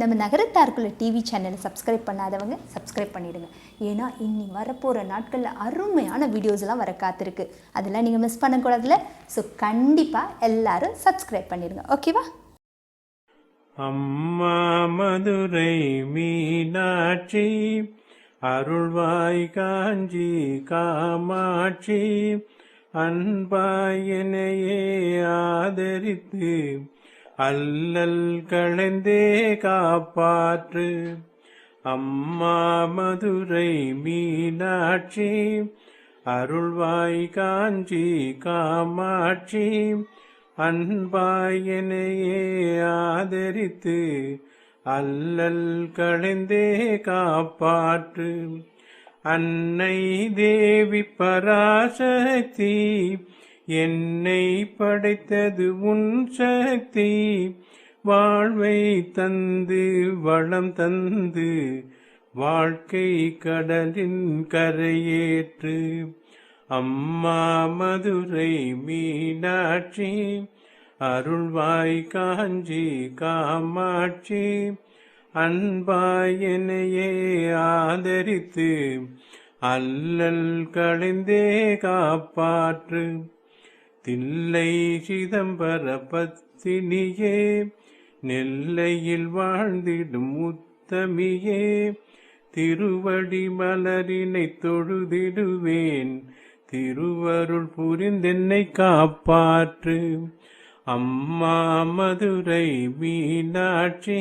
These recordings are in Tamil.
நம்ம நகரத்தாருக்குள்ள டிவி சேனலை சப்ஸ்கிரைப் பண்ணாதவங்க சப்ஸ்கிரைப் பண்ணிடுங்க. ஏன்னா இனி வரப்போகிற நாட்களில் அருமையான வீடியோஸ்லாம் வர காத்திருக்கு. அதெல்லாம் நீங்கள் மிஸ் பண்ணக்கூடாதுல ஸோ கண்டிப்பாக எல்லாரும் சப்ஸ்கிரைப் பண்ணிடுங்க. ஓகேவா அம்மா மதுரை மீனாட்சி அருள்வாய் காஞ்சி காமாட்சி அன்பாயனையே ஆதரித்து அல்லல் களைந்தே காப்பாற்று. அம்மா மதுரை மீனாட்சி அருள்வாய் காஞ்சி காமாட்சி அன்பாயனையே ஆதரித்து அல்லல் களைந்தே காப்பாற்று. அன்னை தேவி பராசக்தி என்னை படைத்தது உன் சக்தி. வாழ்வை தந்து வளம் தந்து வாழ்க்கை கடலின் கரையேற்று. அம்மா மதுரை மீனாட்சி அருள்வாய் காஞ்சி காமாட்சி. அன்பாயனையே ஆதரித்து அல்லல் களைந்தே காப்பாற்று. தில்லை சிதம்பர பத்தினியே நெல்லையில் வாழ்ந்திடும் முத்தமியே திருவடி மலரினை தொழுதிடுவேன் திருவருள் புரிந்தென்னை காப்பாற்று. அம்மா மதுரை மீனாட்சி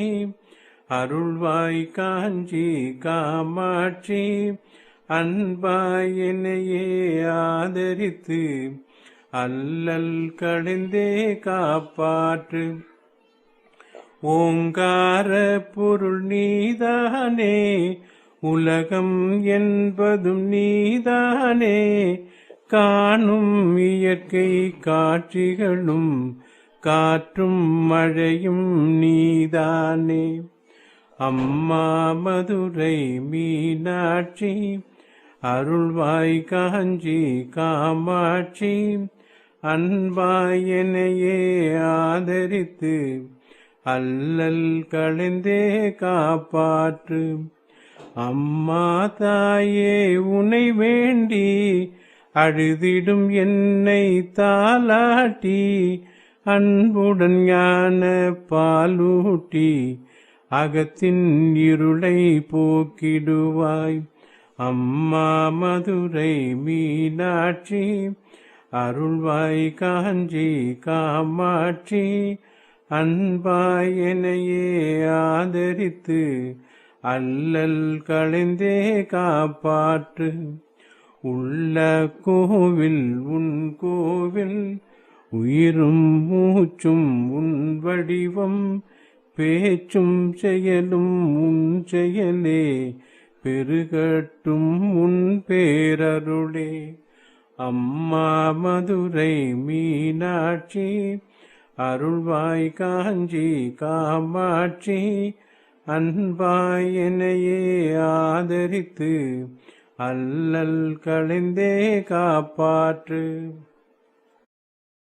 அருள்வாய் காஞ்சி காமாட்சி அன்பாய் என்னையே ஆதரித்து அல்லல் கடிந்தே காப்பாற்று. ஓங்கார பொருள் நீதானே உலகம் என்பதும் நீதானே. காணும் இயற்கை காட்சிகளும் காற்றும் மழையும் நீதானே. அம்மா மதுரை மீனாட்சி அருள்வாய் காஞ்சி காமாட்சி அன்பாயனையே ஆதரித்து அல்லல் களைந்தே காப்பாற்று. அம்மா தாயே உனை வேண்டி அழுதிடும் என்னை தாலாட்டி அன்புடன் ஞான பாலூட்டி அகத்தின் இருளை போக்கிடுவாய். அம்மா மதுரை மீனாட்சி அருள்வாய் காஞ்சி காமாட்சி அன்பாயனையே ஆதரித்து அல்லல் களைந்தே காப்பாற்று. உள்ள கோவில் உன் கோவில் உயிரும் மூச்சும் உன் வடிவம் பேச்சும் செயலும் உன் செயலே பெருகட்டும் உன் பேரருளே. அம்மா மதுரை மீனாட்சி அருள்வாய் காஞ்சி காமாட்சி அன்பாய் என்னையே ஆதரித்து அல்லல் களைந்தே காப்பாற்று.